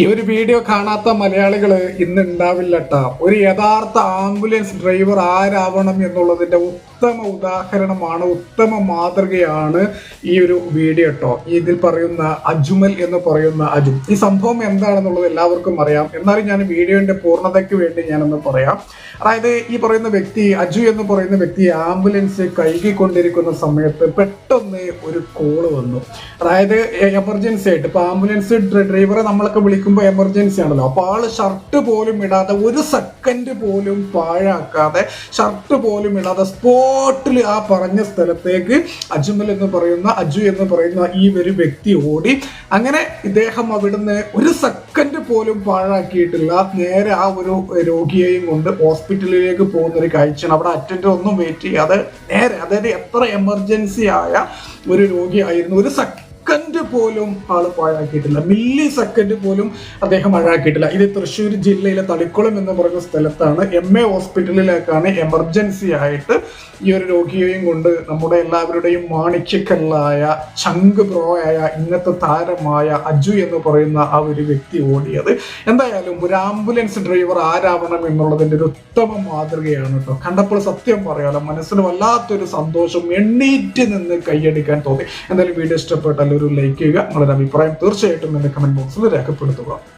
ഈ ഒരു വീഡിയോ കാണാത്ത മലയാളികൾ ഇന്ന് ഉണ്ടാവില്ല ഒരു യഥാർത്ഥ ആംബുലൻസ് ഡ്രൈവർ ആരാവണം എന്നുള്ളതിന്റെ ഉത്തമ ഉദാഹരണമാണ് ഉത്തമ മാതൃകയാണ് ഈ ഒരു വീഡിയോ കേട്ടോ ഇതിൽ പറയുന്ന അജുമൽ എന്ന് പറയുന്ന അജു. ഈ സംഭവം എന്താണെന്നുള്ളത് എല്ലാവർക്കും അറിയാം. എന്നാലും ഞാൻ വീഡിയോന്റെ പൂർണതയ്ക്ക് വേണ്ടി ഞാനൊന്ന് പറയാം. അതായത് ഈ പറയുന്ന വ്യക്തി അജു എന്ന് പറയുന്ന വ്യക്തി ആംബുലൻസ് കഴുകിക്കൊണ്ടിരിക്കുന്ന സമയത്ത് പെട്ടെന്ന് ഒരു കോൾ വന്നു. അതായത് എമർജൻസി ആയിട്ട് ഇപ്പൊ ആംബുലൻസ് ഡ്രൈവറെ നമ്മളൊക്കെ വിളിക്കുമ്പോൾ എമർജൻസി ആണല്ലോ. അപ്പോൾ ആൾ ഷർട്ട് പോലും ഇടാതെ ഒരു സെക്കൻഡ് പോലും പാഴാക്കാതെ ഷർട്ട് പോലും ഇടാതെ സ്പോട്ടിൽ ആ പറഞ്ഞ സ്ഥലത്തേക്ക് അജ്മൽ എന്ന് പറയുന്ന അജു എന്ന് പറയുന്ന ഈ ഒരു വ്യക്തി ഓടി. അങ്ങനെ ഇദ്ദേഹം അവിടുന്ന് ഒരു സെക്കൻഡ് പോലും പാഴാക്കിയിട്ടില്ല. നേരെ ആ ഒരു രോഗിയെയും കൊണ്ട് ഹോസ്പിറ്റലിലേക്ക് പോകുന്ന ഒരു കാഴ്ചയാണ്. അവിടെ അറ്റൻഡ് ഒന്നും വെയിറ്റ് ചെയ്യാതെ നേരെ അതായത് എത്ര എമർജൻസി ആയ ഒരു രോഗിയായിരുന്നു ഒരു സെക്കൻഡ് പോലും ആൾ പാഴാക്കിയിട്ടില്ല. മില്ലി സെക്കൻഡ് പോലും അദ്ദേഹം പാഴാക്കിയിട്ടില്ല. ഇത് തൃശ്ശൂർ ജില്ലയിലെ തളിക്കുളം എന്ന് പറയുന്ന സ്ഥലത്താണ് എം എ ഹോസ്പിറ്റലിലേക്കാണ് എമർജൻസി ആയിട്ട് ഈ ഒരു രോഗിയെയും കൊണ്ട് നമ്മുടെ എല്ലാവരുടെയും മാണിക്യക്കല്ലായ ചങ്ക് ബ്രോയായ ഇന്നത്തെ താരമായ അജു എന്ന് പറയുന്ന ആ ഒരു വ്യക്തി ഓടിയത്. എന്തായാലും ഒരു ആംബുലൻസ് ഡ്രൈവർ ആരാവണം എന്നുള്ളതിന്റെ ഒരു ഉത്തമ മാതൃകയാണ് കേട്ടോ കണ്ടപ്പോൾ സത്യം പറയാലോ മനസ്സിന് വല്ലാത്തൊരു സന്തോഷം എണ്ണീറ്റ് നിന്ന് കൈയടിക്കാൻ തോന്നി. എന്തായാലും വീഡിയോ ഇഷ്ടപ്പെട്ടാൽ ഒരു ലൈക്ക് ചെയ്യുക. നിങ്ങളുടെ അഭിപ്രായം തീർച്ചയായിട്ടും എന്റെ കമന്റ് ബോക്സിൽ രേഖപ്പെടുത്തുക.